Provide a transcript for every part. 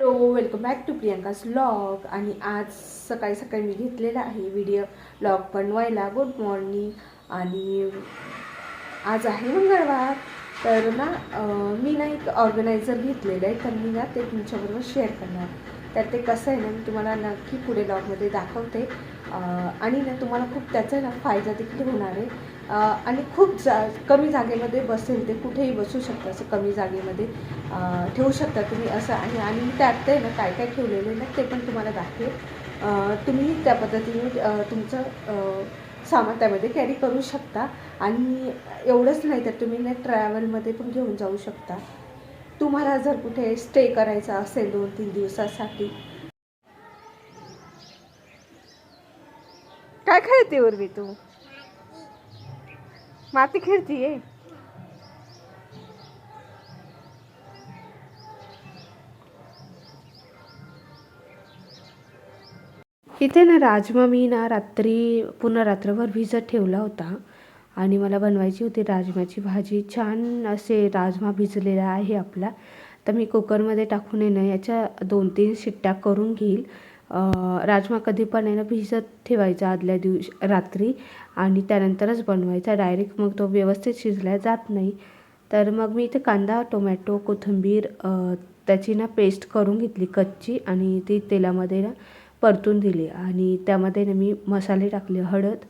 Hello welcome back to Priyanka's blog आणि आज सकाळी सकाळी मी घेतलेला आहे व्हिडिओ ब्लॉग बनवायला गुड मॉर्निंग आणि आज आहे मंगळवार. तर ना मी ना एक ऑर्गनायझर घेतलेलं आहे. तर मी ना ते तुमच्याबरोबर शेअर करणार. तर ते कसं आहे ना मी तुम्हाला नक्की पुढे ब्लॉगमध्ये दाखवते. आणि ना तुम्हाला खूप त्याचा ना फायदा देखील होणार आहे. आणि खूप जा कमी जागेमध्ये बसेल ते कुठेही बसू शकतं असं कमी जागेमध्ये ठेवू शकता तुम्ही असं. आणि आणि मी त्यात ते ना काय काय ठेवलेले ना ते पण तुम्हाला दाखवेल. तुम्ही त्या पद्धतीने तुमचं सामान त्यामध्ये कॅरी करू शकता. आणि एवढंच नाही तर तुम्ही ना ट्रॅव्हलमध्ये पण घेऊन जाऊ शकता. तुम्हाला जर कुठे स्टे करायचा असेल दोन तीन दिवसासाठी. काय खेळते उर्वी तू? माती खेळतीये इथे ना राजमा मी ना रात्री पूर्ण रात्रभर भिजत ठेवला होता. आणि मला बनवायची होती राजमाची भाजी. छान असे राजमा भिजलेला आहे आपला. तर मी कुकरमध्ये टाकून येणं याच्या दोन तीन शिट्ट्या करून घेईल. राजमा कधी पण आहे ना भिजत ठेवायचा आदल्या दिवशी रात्री आणि त्यानंतरच बनवायचा. डायरेक्ट मग तो व्यवस्थित शिजला जात नाही. तर मग मी इथे कांदा टोमॅटो कोथिंबीर त्याची ना पेस्ट करून घेतली कच्ची आणि ती तेलामध्ये ना परतून दिली. आणि त्यामध्ये ना मी मसाले टाकले हळद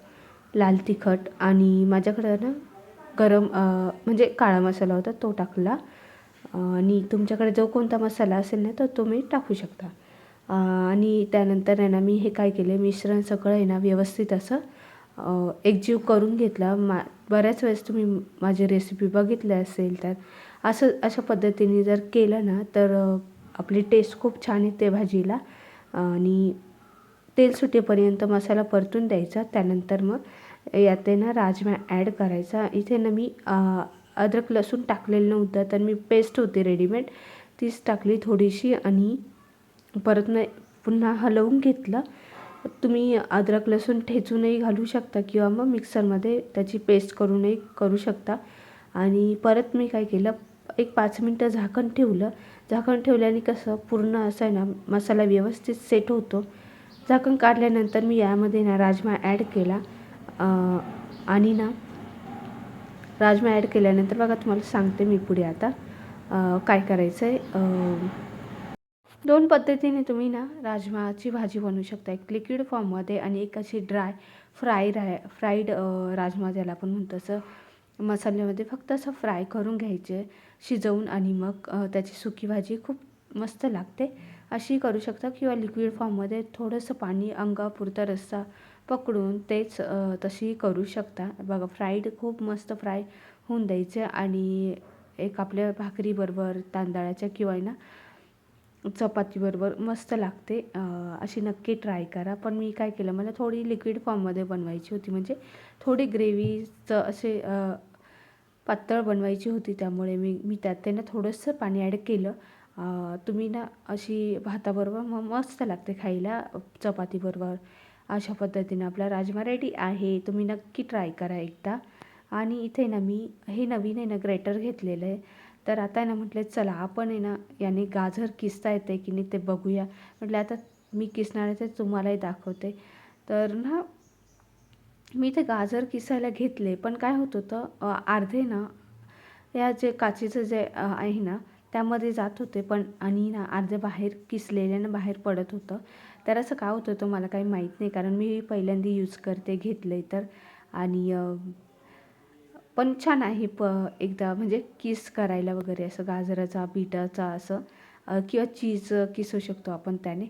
लाल तिखट आणि माझ्याकडं ना गरम म्हणजे काळा मसाला होता तो टाकला. आणि तुमच्याकडे जो कोणता मसाला असेल ना तर तुम्ही टाकू शकता. आणि त्यानंतर आहे ना मी हे काय केले मिश्रण सगळं आहे ना व्यवस्थित असं एकजीव करून घेतला. मा बऱ्याच वेळेस तुम्ही माझी रेसिपी बघितली असेल तर असं अशा पद्धतीने जर केलं ना तर आपली टेस्ट खूप छान येते भाजीला. आणि तेल सुटेपर्यंत मसाला परतून द्यायचा. त्यानंतर मग यात आहे ना राजमा ॲड करायचा. इथे ना मी अद्रक लसूण टाकलेलं नव्हतं तर मी पेस्ट होती रेडीमेड तीच टाकली थोडीशी आणि परत नाही पुन्हा हलवून घेतलं. तुम्ही अद्रक लसूण ठेचूनही घालू शकता किंवा मग मिक्सरमध्ये त्याची पेस्ट करूनही करू शकता. आणि परत मी काय केलं एक पाच मिनटं झाकण ठेवलं. झाकण ठेवल्याने कसं पूर्ण असं आहे ना मसाला व्यवस्थित सेट होतो. झाकण काढल्यानंतर मी यामध्ये ना राजमा ॲड केला. आणि ना राजमा ॲड केल्यानंतर बघा तुम्हाला सांगते मी पुढे आता. काय करायचं आहे दोन पद्धतीने तुम्ही ना राजमाची भाजी बनवू शकता. एक लिक्विड फॉर्ममध्ये आणि एक अशी ड्राय फ्राय राय फ्राईड राजमा ज्याला आपण म्हणतो. असं मसाल्यामध्ये फक्त असं फ्राय करून घ्यायचे शिजवून आणि मग त्याची सुकी भाजी खूप मस्त लागते. अशी करू शकता किंवा लिक्विड फॉर्ममध्ये थोडंसं पाणी अंगापुरता रस्सा पकडून तेच तशी करू शकता. बघा फ्राईड खूप मस्त फ्राय होऊन द्यायचे आणि एक आपल्या भाकरीबरोबर तांदळाच्या किंवा ना चपातीबरोबर मस्त लागते. अशी नक्की ट्राय करा. पण मी काय केलं मला थोडी लिक्विड फॉर्ममध्ये बनवायची होती. म्हणजे थोडी ग्रेव्हीचं असे पातळ बनवायची होती. त्यामुळे मी मी त्यात त्यानं थोडंसं पाणी ॲड केलं. तुम्ही ना अशी भाताबरोबर मग मस्त लागते खायला. चपातीबरोबर अशा पद्धतीनं आपला राजमा रेडी आहे. तुम्ही नक्की ट्राय करा एकदा. आणि इथे ना मी हे नवीन आहे ना ग्रेटर घेतलेलं आहे. तर आता आहे ना म्हटलं चला आपण आहे ना याने गाजर किसता येते की नाही ते बघूया. म्हटलं आता मी किसणार आहे ते तुम्हालाही दाखवते. तर ना मी ते गाजर किसायला घेतले पण काय होत होतं अर्धे ना या जे काचेचं जे आहे ना त्यामध्ये जात होते पण आणि ना अर्धे बाहेर किसलेले ना बाहेर पडत होतं. तर असं का होत होतं मला काही माहीत नाही कारण मी पहिल्यांदा यूज करते घेतलं तर. आणि पण छान आहे प एकदा म्हणजे किस करायला वगैरे असं गाजराचा बिटाचा असं किंवा चीज किसू शकतो आपण त्याने.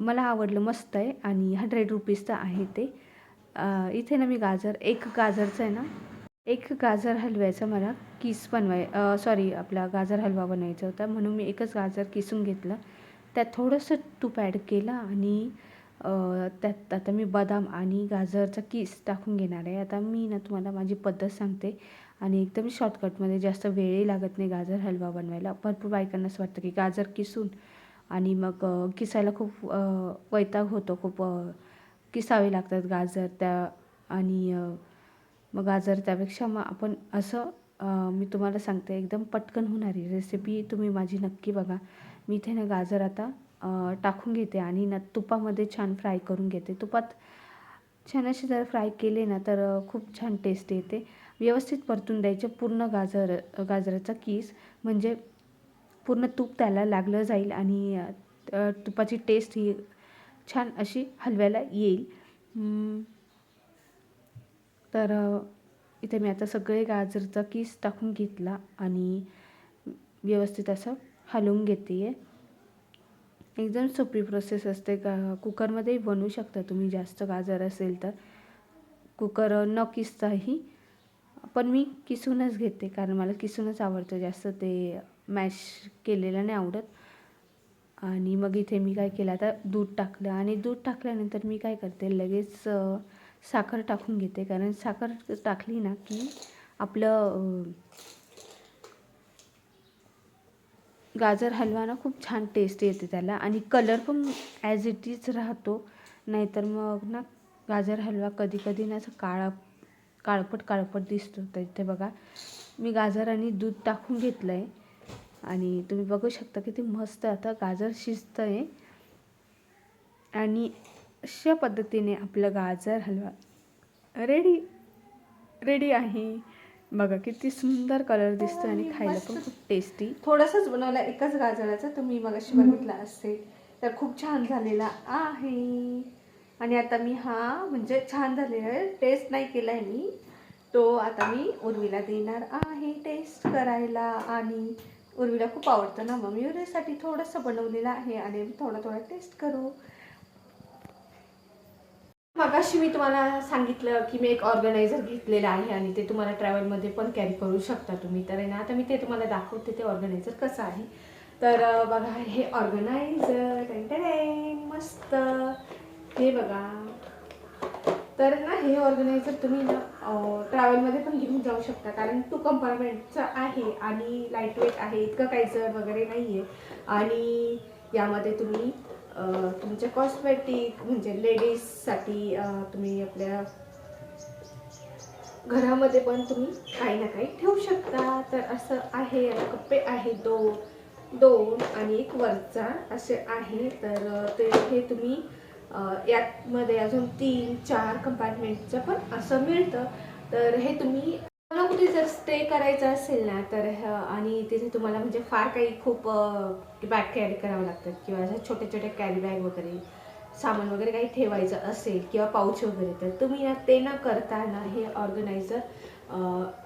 मला आवडलं मस्त आहे आणि हंड्रेड रुपीजचं आहे ते. इथे ना मी गाजर एक गाजरचं आहे ना एक गाजर हलव्याचं मला किस बनवाय सॉरी आपला गाजर हलवा बनवायचा होता म्हणून मी एकच गाजर किसून घेतलं. त्यात थोडंसं तूप ॲड केलं आणि त्यात आता मी बदाम आणि गाजरचा किस टाकून घेणार आहे. आता मी ना तुम्हाला माझी पद्धत सांगते. आणि एकदम शॉर्टकटमध्ये जास्त वेळही लागत नाही गाजर हलवा बनवायला. भरपूर बायकांना असं वाटतं की गाजर किसून आणि मग किसायला खूप वैताग होतो. खूप किसावे लागतात गाजर त्या आणि मग गाजर त्यापेक्षा मग आपण असं मी तुम्हाला सांगते एकदम पटकन होणारी रेसिपी तुम्ही माझी नक्की बघा. मी इथे ना गाजर आता टाकून घेते आणि ना तुपामध्ये छान फ्राय करून घेते. तुपात छान असे जर फ्राय केले ना तर खूप छान टेस्ट येते. व्यवस्थित परतून द्यायचे पूर्ण गाजर गाजराचा कीस. म्हणजे पूर्ण तूप त्याला लागलं जाईल आणि तुपाची टेस्ट ही छान अशी हलव्याला येईल. तर इथे मी आता सगळे गाजरचा कीस टाकून घेतला आणि व्यवस्थित असं हलवून घेते आहे एकदम सोपी प्रोसेस असते. का कुकरमध्येही बनवू शकता तुम्ही जास्त गाजर असेल तर. कुकर न किसताही पण मी किसूनच घेते कारण मला किसूनच आवडतं. जास्त ते मॅश केलेलं नाही आवडत. आणि मग इथे मी काय केलं आता दूध टाकलं. आणि दूध टाकल्यानंतर मी काय करते लगेच साखर टाकून घेते. कारण साखर टाकली ना की आपलं गाजर हलवा ना खूप छान टेस्ट येते त्याला. आणि कलर पण ॲज इट इज राहतो. नाहीतर मग ना गाजर हलवा कधी कधी ना असं काळा काळपट काळपट दिसतो. तर इथे बघा. मी गाजर आणि दूध टाकून घेतलं आहे आणि तुम्ही बघू शकता किती मस्त आता गाजर शिजतं आहे आणि अशा पद्धतीने आपलं गाजर हलवा रेडी रेडी आहे. बघा किती सुंदर कलर दिसतो आणि खायला पण खूप टेस्टी थोडंसंच बनवलं एकाच गाजराचं तुम्ही मग अशी बघितला असेल. तर खूप छान झालेला आहे. आणि आता मी हा म्हणजे छान झालेला आहे टेस्ट नाही केला आहे मी. तो आता मी उर्वीला देणार आहे टेस्ट करायला. आणि उर्वीला खूप आवडतं ना मग मी उर्वीसाठी थोडंसं बनवलेलं आहे. आणि थोडा थोडा टेस्ट करू. मगाशी मी तुम्हाला सांगितलं की मी एक ऑर्गनायझर घेतलेला आहे आणि ते तुम्हाला ट्रॅव्हलमध्ये पण कॅरी करू शकता तुम्ही. तर आहे ना आता मी ते तुम्हाला दाखवते ते ऑर्गनायझर कसं आहे. तर बघा हे ऑर्गनायझर मस्त. हे बघा. तर ना हे ऑर्गनायझर तुम्ही ना ट्रॅव्हलमध्ये पण घेऊन जाऊ शकता. कारण टू कंपार्टमेंटचं आहे आणि लाइट वेट आहे इतकं काही जर वगैरे नाही आहे आणि यामध्ये तुम्ही तुमचे तुमच्या कॉस्मेटिक म्हणजे लेडीजसाठी तुम्ही आपल्या घरामध्ये पण तुम्ही काही ना काही ठेवू शकता. तर असं आहे याला कप्पे आहे दोन दोन आणि एक वरचा असे आहे. तर ते हे तुम्ही यातमध्ये अजून तीन चार कंपार्टमेंटचं पण असं मिळतं. तर हे तुम्ही तुम्हाला कुठे जर स्टे करायचं असेल ना तर आणि तिथे तुम्हाला म्हणजे फार काही खूप बॅग कॅरी करावं लागतात किंवा अशा छोटे छोटे कॅरी बॅग वगैरे सामान वगैरे काही ठेवायचं असेल किंवा पाऊच वगैरे तर तुम्ही ना ते न करता ना हे ऑर्गनायझर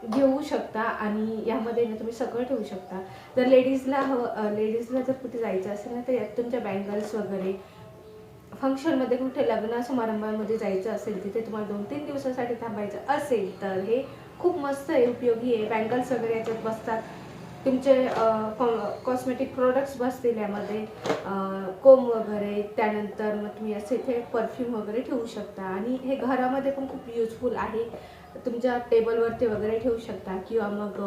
घेऊ शकता. आणि यामध्ये ना तुम्ही सगळं ठेवू शकता. जर लेडीजला हवं लेडीजला जर कुठे जायचं असेल ना तर यात तुमच्या बँगल्स वगैरे फंक्शनमध्ये कुठे लग्न समारंभामध्ये जायचं असेल तिथे तुम्हाला दोन तीन दिवसासाठी थांबायचं असेल तर हे खूप मस्त आहे उपयोगी आहे. बँगल्स वगैरे याच्यात बसतात. तुमचे कॉस्मेटिक प्रोडक्ट्स बसतील यामध्ये. कोम वगैरे त्यानंतर मग तुम्ही असे इथे परफ्यूम वगैरे ठेवू शकता. आणि हे घरामध्ये पण खूप युजफुल आहे. तुमच्या टेबलवरती वगैरे ठेवू शकता किंवा मग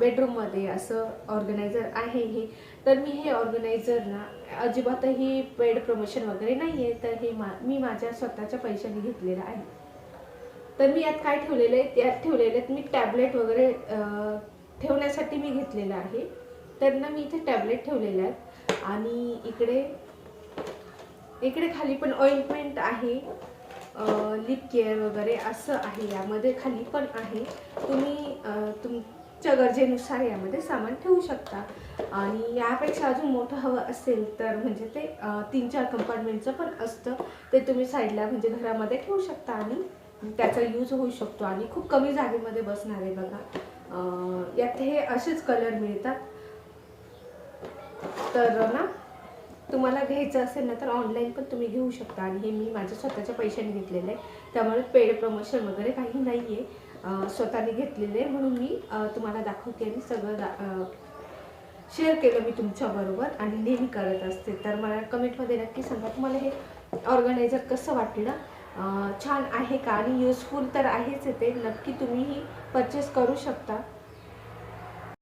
बेडरूममध्ये असं ऑर्गनायझर आहे हे. तर मी हे ऑर्गनायझर ना अजिबातही पेड प्रमोशन वगैरे नाही आहे तर हे मा मी माझ्या स्वतःच्या पैशाने घेतलेलं आहे. तर मी यात काय ठेवलेलं आहे? यात ठेवलेले आहेत मी टॅबलेट वगैरे ठेवण्यासाठी मी घेतलेलं आहे. तर ना मी इथे टॅबलेट ठेवलेलं आहेत आणि इकडे इकडे खाली पण ऑइंटमेंट आहे. लिप केअर वगैरे असं आहे. यामध्ये खाली पण आहे. तुम्ही तुमच्या गरजेनुसार यामध्ये सामान ठेवू शकता. आणि यापेक्षा अजून मोठं हवं असेल तर म्हणजे ते तीन चार कंपार्टमेंटचं पण असतं. ते तुम्ही साईडला म्हणजे घरामध्ये ठेवू शकता आणि त्याचा यूज होऊ शकतो. आणि खूप कमी जागेमध्ये बसणार आहे बघा यात हे असेच कलर मिळतात. तर ना तुम्हाला घ्यायचं असेल ना तर ऑनलाईन पण तुम्ही घेऊ शकता. आणि हे मी माझ्या स्वतःच्या पैशाने घेतलेलं आहे. त्यामुळे पेड प्रमोशन वगैरे काही नाही आहे स्वतःने घेतलेले आहे. म्हणून मी तुम्हाला दाखवते आणि सगळं दा शेअर केलं मी तुमच्याबरोबर आणि नेहमी करत असते. तर मला कमेंटमध्ये नक्की सांगा तुम्हाला हे ऑर्गनायझर कसं वाटलं? छान आहे का आणि युजफुल तर आहेच ते. नक्की तुम्हीही परचेस करू शकता.